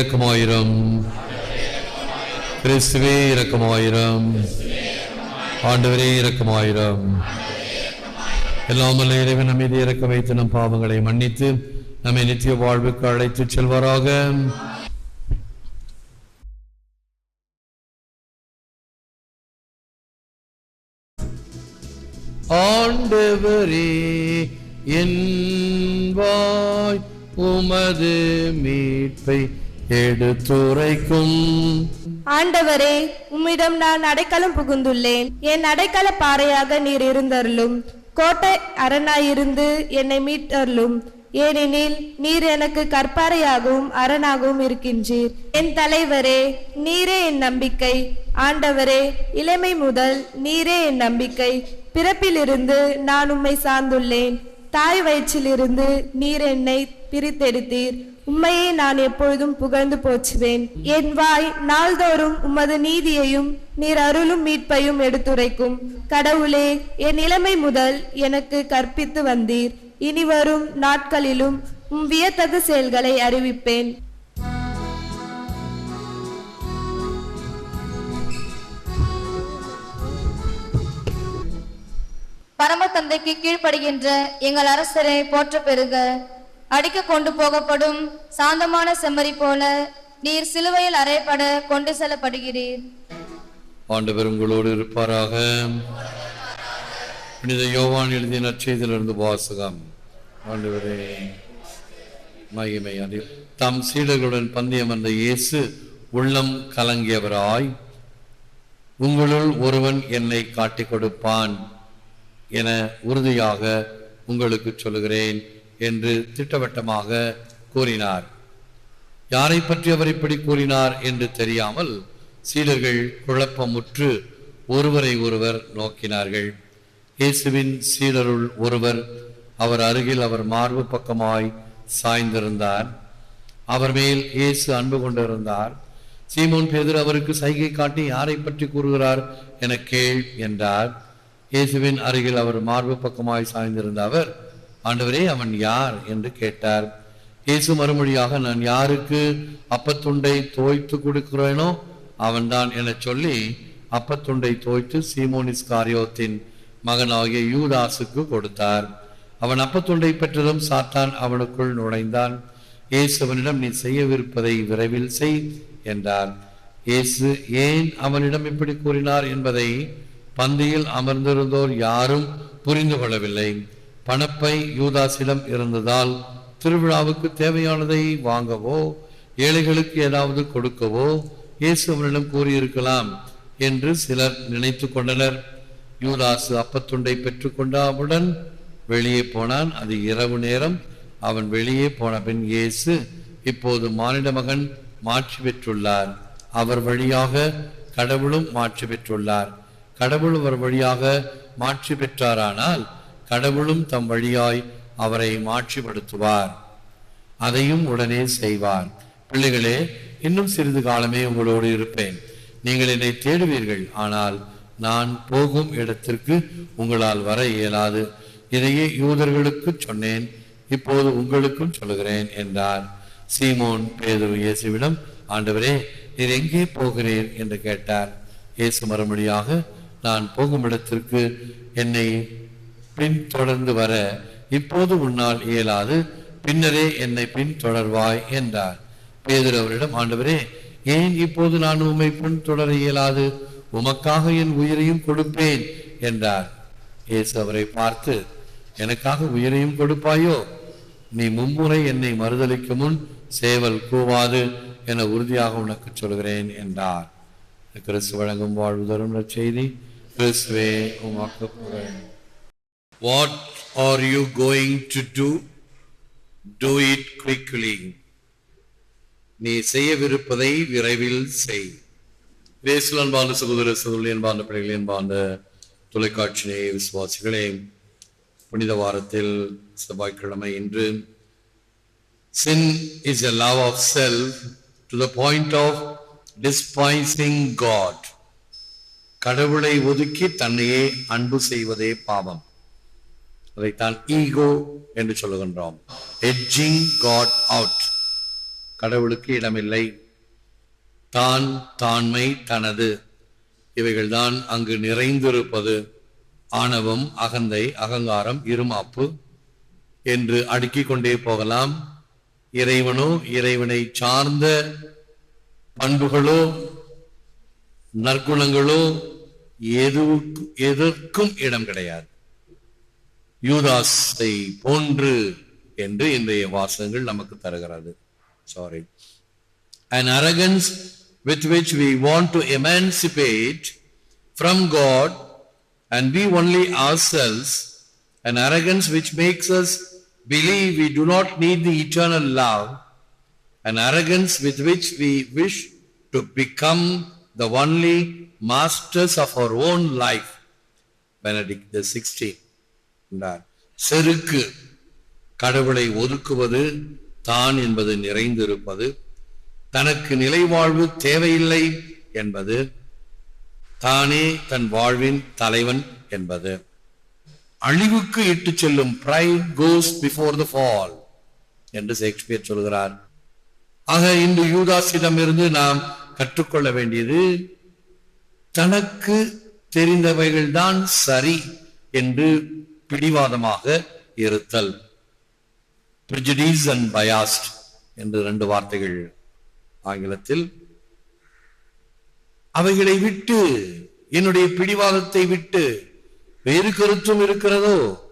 இறக்கமாயிரம். இரக்கமாயிரம் கிறிஸ்துவே இரக்கமாயிரம் ஆண்டவரே இரக்கமாயிரம் எல்லாமல்ல இறைவன் நம்மீது இறக்க வைத்து நம் பாவங்களை மன்னித்து நம்மை நித்திய வாழ்வுக்கு அழைத்து செல்வாராக. ஆண்டவரே என் வாய் உமது மீட்பை எடுத்துரைக்கும். ஆண்டவரே உம்மிடம் நான் அடைக்கலம் புகுந்துள்ளேன். என் அடைக்கல பாறையாக நீர் இருந்தருளும். கோட்டை அரணாயிருந்து என்னை மீட்டருளும். ஏனெனில் நீர் எனக்கு கற்பாறையாகவும் அரணாகவும் இருக்கின்றீர். என் தலைவரே நீரே என் நம்பிக்கை. ஆண்டவரே இளமை முதல் நீரே என் நம்பிக்கை. பிறப்பிலிருந்து நான் உம்மை சார்ந்துள்ளேன். தாய் வயிற்றிலிருந்து நீர் என்னை பிரித்தெடுத்தீர். உம்மையே நான் எப்பொழுதும் புகழ்ந்து போச்சுவேன் என் வாய் நாள்தோறும் உமது நீதியையும் நீர் அருளும் மீட்பையும் எடுத்துரைக்கும். கடவுளே என் இளமை முதல் எனக்கு கற்பித்து வந்தீர். இனி வரும் நாட்களிலும் உம் வியத்தகு செயல்களை அறிவிப்பேன். பரம தந்தைக்கு கீழ்ப்படுகின்ற எங்கள் அரசரை போற்ற பெறுக அடிக்க கொண்டு போகப்படும் சாந்தமான செம்மறி போல நீர் சிலுவையில் அறையப்பட கொண்டு செல்லப்படுகிறீர். ஆண்டவர் உங்களோடு இருப்பாராக. புனித யோவான் எழுதிய நற்செய்தியிலிருந்து வாசகம். ஆண்டவரே மகிமை அதில் தம் சீடர்களுடன் பந்தயம் வந்த இயேசு உள்ளம் கலங்கியவராய் உங்களுள் ஒருவன் என்னை காட்டிக் கொடுப்பான் என உறுதியாக உங்களுக்கு சொல்லுகிறேன். என்று திட்டவட்டமாக கூறினார். யாரை பற்றி அவர் இப்படி கூறினார் என்று தெரியாமல் சீடர்கள் குழப்பமுற்று ஒருவரை ஒருவர் நோக்கினார்கள். இயேசுவின் சீடருள் ஒருவர் அவர் அருகில் அவர் மார்பு பக்கமாய் சாய்ந்திருந்தார். அவர் மேல் இயேசு அன்பு கொண்டிருந்தார். சீமோன் பேதர் அவருக்கு சைகை காட்டி யாரை பற்றி கூறுகிறார் என கேள் என்றார். இயேசுவின் அருகில் அவர் மார்பு பக்கமாய் சாய்ந்திருந்த அவர் ஆண்டவரே அவன் யார் என்று கேட்டார். இயேசு மறுமொழியாக நான் யாருக்கு அப்பத்துண்டை தோய்த்து கொடுக்கிறேனோ அவன்தான் என சொல்லி அப்பத்துண்டை தோய்த்து சீமோனிஸ் காரியோத்தின் மகனாகிய யூதாசுக்கு கொடுத்தார். அவன் அப்பத்துண்டை பெற்றதும் சாத்தான் அவனுக்குள் நுழைந்தான். இயேசு அவனிடம் நீ செய்யவிருப்பதை விரைவில் செய் என்றார் இயேசு ஏன் அவனிடம் இப்படி கூறினார் என்பதை பந்தியில் அமர்ந்திருந்தோர் யாரும் புரிந்து கொள்ளவில்லை. பணப்பை யூதாசிடம் இருந்ததால் திருவிழாவுக்கு தேவையானதை வாங்கவோ ஏழைகளுக்கு ஏதாவது கொடுக்கவோ இயேசு அவனிடம் கூறியிருக்கலாம் என்று சிலர் நினைத்து கொண்டனர். யூதாசு அப்பத்துண்டை பெற்றுக்கொண்டாவுடன் வெளியே போனான். அது இரவு நேரம். அவன் வெளியே போன பின் இயேசு இப்போது மானிட மகன் மாற்றி பெற்றுள்ளார். அவர் வழியாக கடவுளும் மாற்றி பெற்றுள்ளார். கடவுள் அவர் வழியாக மாற்றி பெற்றாரானால் கடவுளும் தம் வழியாய் அவரை மாட்சிப்படுத்துவார். அதையும் உடனே செய்வார். பிள்ளைகளே இன்னும் சிறிது காலமே உங்களோடு இருப்பேன். நீங்கள் என்னை தேடுவீர்கள். ஆனால் நான் போகும் இடத்திற்கு உங்களால் வர இயலாது. இதையே யூதர்களுக்கு சொன்னேன். இப்போது உங்களுக்கும் சொல்லுகிறேன் என்றார். சீமோன் பேதுரு இயேசுவிடம் ஆண்டவரே நீர் எங்கே போகிறீர்? என்று கேட்டார். இயேசு மறுமொழியாக நான் போகும் இடத்திற்கு என்னை பின் தொடர்ந்து வர இப்போது உன்னால் இயலாது பின்னரே என்னை பின் தொடர்வாய் என்றார். பேதர் அவரிடம் ஆண்டவரே ஏன் இப்போது நான் உம்மை பின்தொடர இயலாது? உமக்காக என் உயிரையும் கொடுப்பேன் என்றார். இயேசு அவரை பார்த்து எனக்காக உயிரையும் கொடுப்பாயோ? நீ மும்முறை என்னை மறுதலிக்கும் முன் சேவல் கூவாது என உறுதியாக உனக்கு சொல்கிறேன் என்றார். கிறிஸ்து வழங்கும் வாழ்வு தரும் செய்தி கிறிஸ்துவே உமாக்கு புகழ். What are you going to do? Do it quickly. நீ செய்யவிருப்பதை விரைவில் செய் வேசுல் அன்பான சகோதர சகோதரி அன்பான பிள்ளைகளே அன்பான விசுவாசிகளே புனித வாரத்தில் செவ்வாய்க்கிழமை இன்று sin is a love of self to the point of despising God கடவுளை ஒதுக்கி தன்னையே அன்பு செய்வதே பாவம் அதைத்தான் ஈகோ என்று சொல்லுகின்றோம். எட்ஜிங் காட் அவுட் கடவுளுக்கு இடமில்லை. தான் தாண்மை தனது. இவைகள்தான் அங்கு நிறைந்திருப்பது. ஆணவம் அகந்தை அகங்காரம் இருமாப்பு என்று அடுக்கிக் கொண்டே போகலாம். இறைவனோ இறைவனை சார்ந்த பண்புகளோ நற்குணங்களோ எதுவுக்கு எதற்கும் இடம் கிடையாது. யூதாஸை போன்று என்று இன்றைய வாசகங்கள் நமக்கு தருகிறது sorry an arrogance with which we want to emancipate from God and be only ourselves, an arrogance which makes us believe we do not need the eternal love, an arrogance with which we wish to become the only masters of our own life. Benedict the 16. கொண்டார். செருக்கு கடவுளை ஒதுக்குவது தான் என்பது நிறைந்திருப்பது தனக்கு நிலை வாழ்வு தேவையில்லை என்பது தானே தன் வாழ்வின் தலைவன் என்பது. அழிவுக்கு இட்டு செல்லும் pride goes before the fall என்று ஷேக்ஸ்பியர் சொல்கிறார். ஆக இன்று யூதாஸிடமிருந்து நாம் கற்றுக்கொள்ள வேண்டியது தனக்கு தெரிந்தவைகள்தான் சரி என்று பிடிவாதமாக இருத்தல். Prejudice அண்ட் பயாஸ்ட் என்று ரெண்டு வார்த்தைகள் ஆங்கிலத்தில். அவைகளை விட்டு என்னுடைய பிடிவாதத்தை விட்டு வேறு கருத்தும் இருக்கிறதோ?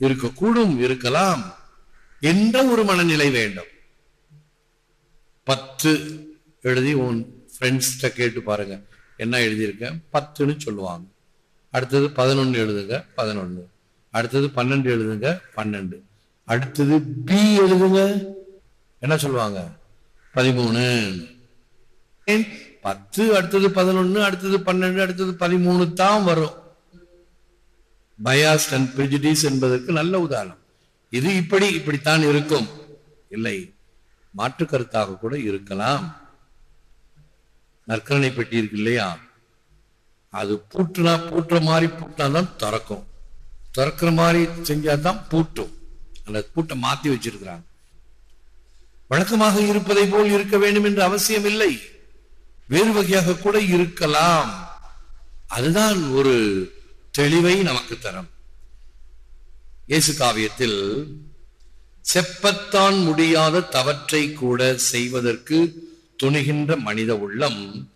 இருக்கக்கூடும் இருக்கலாம் என்ற ஒரு மனநிலை வேண்டும். பத்து எழுதி உன் ஃப்ரெண்ட்ஸ்கிட்ட கேட்டு பாருங்க. என்ன எழுதியிருக்கேன் பத்துன்னு சொல்லுவாங்க. அடுத்தது பதினொன்னு எழுதுங்க. பதினொன்னு. அடுத்தது பன்னெண்டு எழுதுங்க பன்னெண்டு. அடுத்தது பி எழுதுங்க. என்ன சொல்லுவாங்க? பதிமூணு? பத்து அடுத்தது பதினொன்னு அடுத்தது பன்னெண்டு அடுத்தது பதிமூணு தான் வரும். பயாஸ் அண்ட் பிரிஜிடிஸ் என்பதற்கு நல்ல உதாரணம். இது இப்படி இப்படித்தான் இருக்கும். இல்லை மாற்று கருத்தாக கூட இருக்கலாம். நற்கரணை பெட்டி இருக்கு இல்லையா? அது பூட்டுனா பூட்டுற மாதிரி பூட்டினா தான் திறக்கும். திறக்கிற மாதிரி செஞ்சா தான் பூட்டும். அந்த பூட்டை மாத்தி வச்சிருக்கிறாங்க. வழக்கமாக இருப்பதை போல் இருக்க வேண்டும் என்ற அவசியம் இல்லை. வேறு வகையாக கூட இருக்கலாம். அதுதான் ஒரு தெளிவை நமக்கு தரும். இயேசு காவியத்தில் செப்பத்தான் முடியாத தவற்றை கூட செய்வதற்கு துணிகின்ற மனித உள்ளம்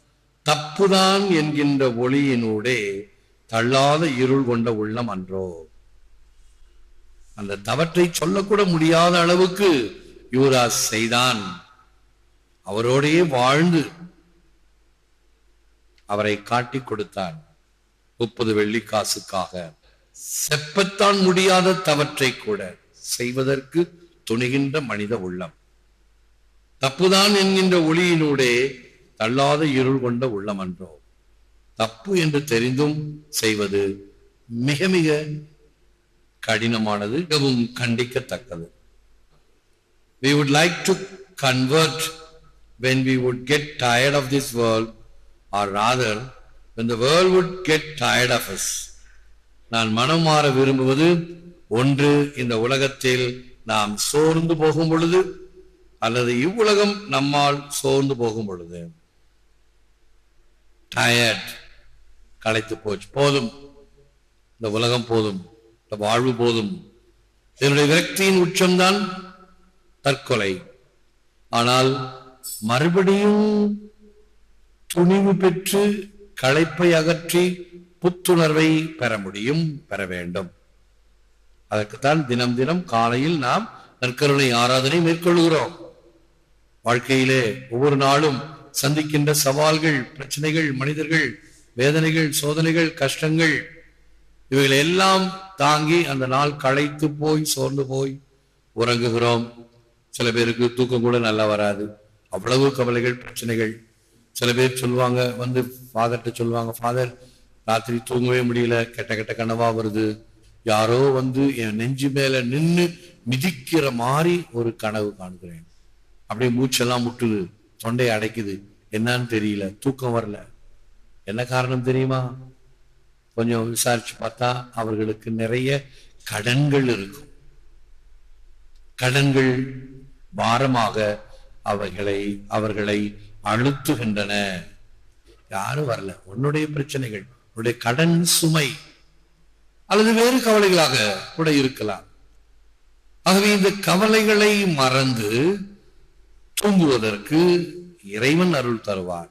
தப்புதான் என்கின்ற ஒளியினூடே தள்ளாத இருள் கொண்ட உள்ளம் அன்றோ. அந்த தவற்றை சொல்லக்கூட முடியாத அளவுக்கு யுவராஜ் செய்தான். அவரோடையே வாழ்ந்து அவரை காட்டிக் கொடுத்தான் முப்பது வெள்ளி காசுக்காக செப்பத்தான் முடியாத தவற்றை கூட செய்வதற்கு துணிகின்ற மனித உள்ளம். தப்புதான் என்கின்ற ஒளியினூடே தள்ளாத இருள் கொண்ட உள்ளம் அன்றோ. தப்பு என்று தெரிந்தும் செய்வது மிக மிக கடினமானது மிகவும் கண்டிக்கத்தக்கது. We would like to convert when we would get tired of this world or rather when the world would get tired of us. நான் மனம் மாற விரும்புவது ஒன்று இந்த உலகத்தில் நாம் சோர்ந்து போகும் பொழுது அல்லது இவ்வுலகம் நம்மால் சோர்ந்து போகும் பொழுது. டயர்ட் களைத்து போச்சு. போதும். இந்த உலகம் போதும். வாழ்வு போதும். இதனுடைய விரக்தியின் உச்சம்தான் தற்கொலை. ஆனால் மறுபடியும் துணிவு பெற்று களைப்பை அகற்றி புத்துணர்வை பெற முடியும் பெற வேண்டும். அதற்குத்தான் தினம் தினம் காலையில் நாம் நற்கருணை ஆராதனை மேற்கொள்கிறோம். வாழ்க்கையிலே ஒவ்வொரு நாளும் சந்திக்கின்ற சவால்கள் பிரச்சனைகள் மனிதர்கள் வேதனைகள் சோதனைகள் கஷ்டங்கள் இவைகளை எல்லாம் தாங்கி அந்த நாள் களைத்து போய் சோர்ந்து போய் உறங்குகிறோம். சில பேருக்கு தூக்கம் கூட நல்லா வராது. அவ்வளவு கவலைகள் பிரச்சனைகள். சில பேர் சொல்லுவாங்க வந்து ஃபாதர்கிட்ட சொல்லுவாங்க ஃபாதர் ராத்திரி தூங்கவே முடியல. கெட்ட கெட்ட கனவா வருது. யாரோ வந்து என் நெஞ்சு மேல நின்னு மிதிக்கிற மாதிரி ஒரு கனவு காண்கிறேன். அப்படியே மூச்செல்லாம் முட்டுது தொண்டை அடைக்குது. என்னன்னு தெரியல தூக்கம் வரல. என்ன காரணம் தெரியுமா? கொஞ்சம் விசாரிச்சு பார்த்தா அவர்களுக்கு நிறைய கடன்கள் இருக்கும். கடன்கள் பாரமாக அவைகளை அவர்களை அழுத்துகின்றன. யாரும் வரல. உன்னுடைய பிரச்சனைகள் உன்னுடைய கடன் சுமை அல்லது வேறு கவலைகளாக கூட இருக்கலாம். ஆகவே இந்த கவலைகளை மறந்து தூங்குவதற்கு இறைவன் அருள் தருவார்.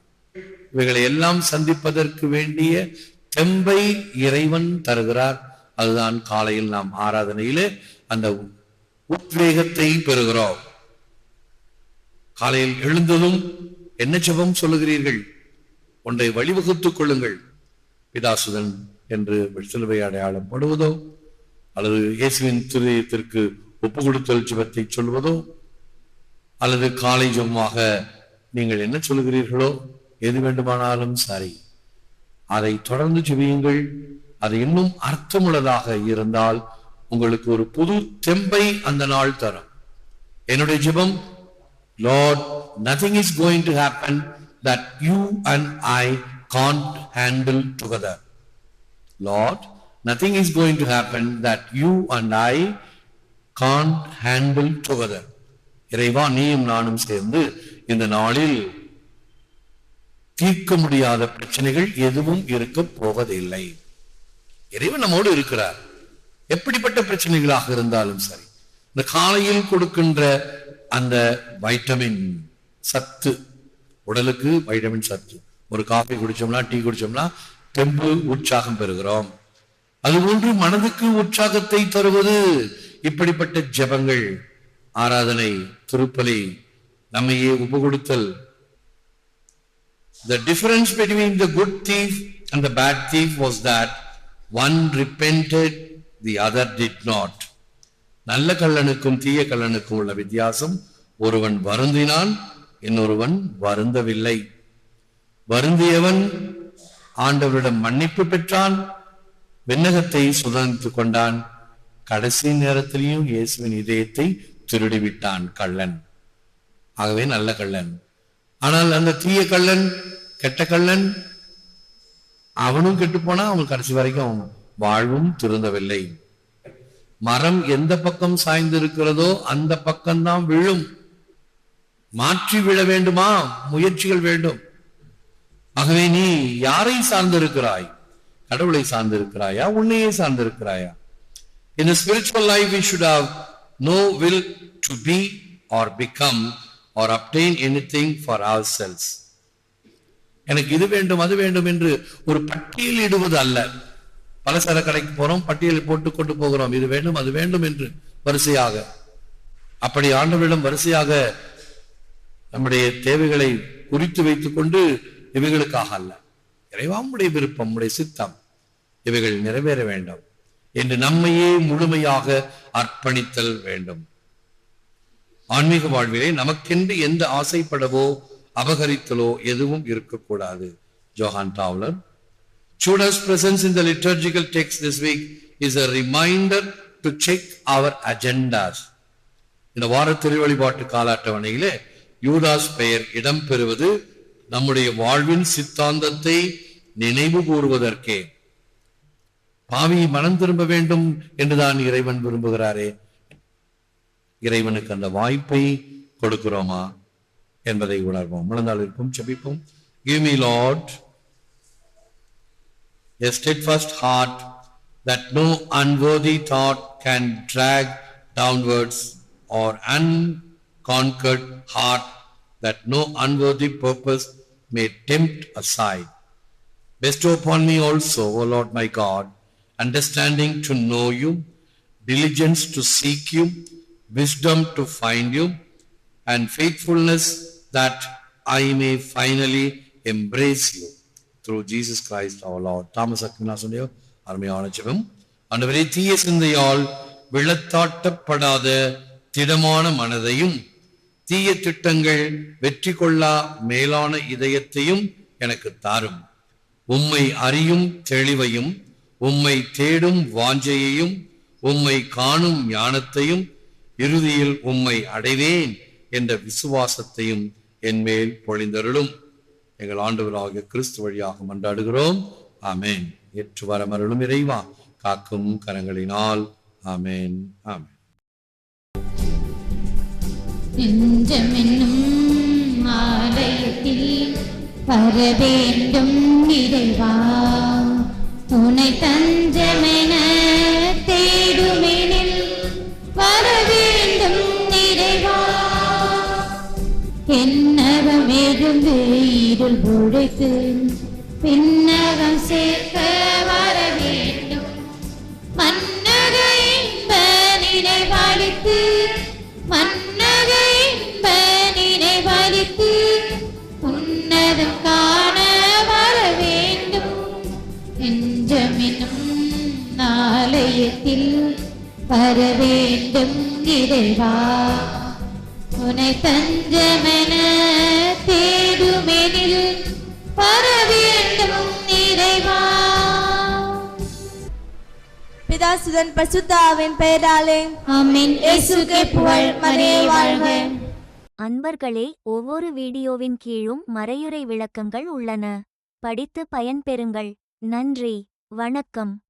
இவைகளை எல்லாம் சந்திப்பதற்கு வேண்டிய தெம்பை இறைவன் தருகிறார். அதுதான் காலையில் நாம் ஆராதனையிலே அந்த உத்வேகத்தை பெறுகிறோம். காலையில் எழுந்ததும் என்ன ஜெபம் சொல்லுகிறீர்கள்? ஒன்றை வழிவகுத்துக் கொள்ளுங்கள். பிதாசுதன் என்று சிலுவை அடையாளம் படுவதோ அல்லது இயேசுவின் திருதயத்திற்கு ஒப்பு கொடுத்தல் ஜபத்தை சொல்வதோ அல்லது காலை ஜபமாக நீங்கள் என்ன சொல்லுகிறீர்களோ எது வேண்டுமானாலும் சரி. அதை தொடர்ந்து ஜெபியுங்கள். அது இன்னும் அர்த்தமுள்ளதாக இருந்தால் உங்களுக்கு ஒரு புது தெம்பை அந்த நாள் தரும். என்னுடைய ஜிபம் Lord nothing is going to happen that you and I can't handle together Lord nothing is going to happen that you and I can't handle together இறைவா நீயும் நானும் சேர்ந்து இந்த நாளில் தீர்க்க முடியாத பிரச்சனைகள் எதுவும் இருக்க போவதில்லை. இறைவன் நம்மோடு இருக்கிறார். எப்படிப்பட்ட பிரச்சனைகளாக இருந்தாலும் சரி இந்த காலையில் கொடுக்கின்ற அந்த வைட்டமின் சத்து உடலுக்கு வைட்டமின் சத்து ஒரு காஃபி குடிச்சோம்னா டீ குடிச்சோம்னா தெம்பு உற்சாகம் பெறுகிறோம். அதுபோன்று மனதுக்கு உற்சாகத்தை தருவது. இப்படிப்பட்ட ஜெபங்கள் ஆராதனை திருப்பலி நம்மையே உபகொடுத்தல் The difference between the good thief and the bad thief was that one repented, the other did not. நல்ல கள்ளனுக்கும் தீய கள்ளனுக்கும் உள்ள வித்தியாசம் ஒருவன் வருந்தினான் இன்னொருவன் வருந்தவில்லை. வருந்தியவன் ஆண்டவரிடம் மன்னிப்பு பெற்றான் விண்ணகத்தை சுதந்தித்துக் கொண்டான். கடைசி நேரத்திலையும் இயேசுவின் இதயத்தை திருடிவிட்டான் கள்ளன். ஆகவே நல்ல கள்ளன். ஆனால் அந்த தீய கள்ளன் கெட்ட கள்ளன் அவனும் கெட்டு போனா அவன் கடைசி வரைக்கும் வாழ்வும் திருந்தவில்லை. மரம் எந்த பக்கம் சாய்ந்திருக்கிறதோ அந்த பக்கம்தான் விழும். மாற்றி விழ வேண்டுமா? முயற்சிகள் வேண்டும். ஆகவே நீ யாரை சார்ந்திருக்கிறாய்? கடவுளை சார்ந்திருக்கிறாயா? உன்னையே சார்ந்திருக்கிறாயா? In spiritual life we should have no will to be or become or obtain anything for ourselves எனக்கு இது வேண்டும் அது வேண்டும் என்று ஒரு பட்டியல் இடுவது அல்ல. பலசர கடைக்கு போறோம் பட்டியல் போட்டு கொண்டு போகிறோம். இது வேண்டும் அது வேண்டும் என்று வரிசையாக. அப்படி ஆண்டவரிடம் வரிசையாக நம்முடைய தேவைகளை குறித்து வைத்துக் கொண்டு இவைகளுக்காக அல்ல. இறைவா விருப்பம் உம்முடைய சித்தம் இவைகள் நிறைவேற வேண்டும். என்று நம்மையே முழுமையாக அர்ப்பணித்தல் வேண்டும். ஆன்மீக வாழ்விலே நமக்கென்று எந்த ஆசைப்படவோ அபகரித்தலோ எதுவும் இருக்கக்கூடாது. Johann Tauler Judas' presence in the liturgical text this week is a reminder to check our agendas. இந்த வார திருவழிபாட்டு கால அட்டவணையிலே யூதாஸ் பெயர் இடம்பெறுவது நம்முடைய வாழ்வின் சித்தாந்தத்தை நினைவு கூறுவதற்கே. பாவியை மனம் திரும்ப வேண்டும் என்றுதான் இறைவன் விரும்புகிறாரே. இறைவனுக்கு அந்த வாய்ப்பை கொடுக்கிறோமா என்பதை உணர்வோம் முழந்தாள் இருக்கும் செபிப்போம் Give me, Lord, a steadfast heart that no unworthy thought can drag downwards, or unconquered heart that no unworthy purpose may tempt aside. Bestow upon me also, O Lord my God, understanding to know you, diligence to seek you, wisdom to find you, and faithfulness that I may finally embrace you. Through Jesus Christ our Lord. Thomas Aquinas சொன்னியோ அருமையான ஜெபம் ஆண்டவரே தீய சிந்தையால் விழத்தாட்டப்படாத திடமான மனதையும் தீய திட்டங்கள் வெற்றி கொள்ளா மேலான இதயத்தையும் எனக்கு தாரும் உம்மை அறியும் தெளிவையும் உம்மை தேடும் வாஞ்சையையும் உம்மை காணும் ஞானத்தையும் இறுதியில் உம்மை அடைவேன் என்ற விசுவாசத்தையும் என்மேல் பொழிந்தருளும். எங்கள் ஆண்டவராகிய கிறிஸ்து வழியாக மன்றாடுகிறோம். ஆமேன். ஏற்று வரமருளும் இறைவா. காக்கும் கரங்களினால். ஆமேன். ஆமேன். வர வேண்டும் இறைவா. துணை தஞ்சமென தேடுமே இருந்து இருள் உழைத்து பின்னகம் சேர்க்க வர வேண்டும். மன்னக இன்ப நினைவழித்து மன்னக இன்ப நினைவழித்து உன்னதம் காண வர வேண்டும். நெஞ்சமெனும் நாளையத்தில் வர வேண்டும் இறைவா. உனை தஞ்சமென தேடுமெனில் வர வேண்டும் இறைவா பிதாசுதன் பசுத்தாவின் பெயராலே. ஆமென். இயேசுக்கே புகழ் மரியே வாழ்க. அன்பர்களே ஒவ்வொரு வீடியோவின் கீழும் மறையுறை விளக்கங்கள் உள்ளன. படித்து பயன்பெறுங்கள். நன்றி. வணக்கம்.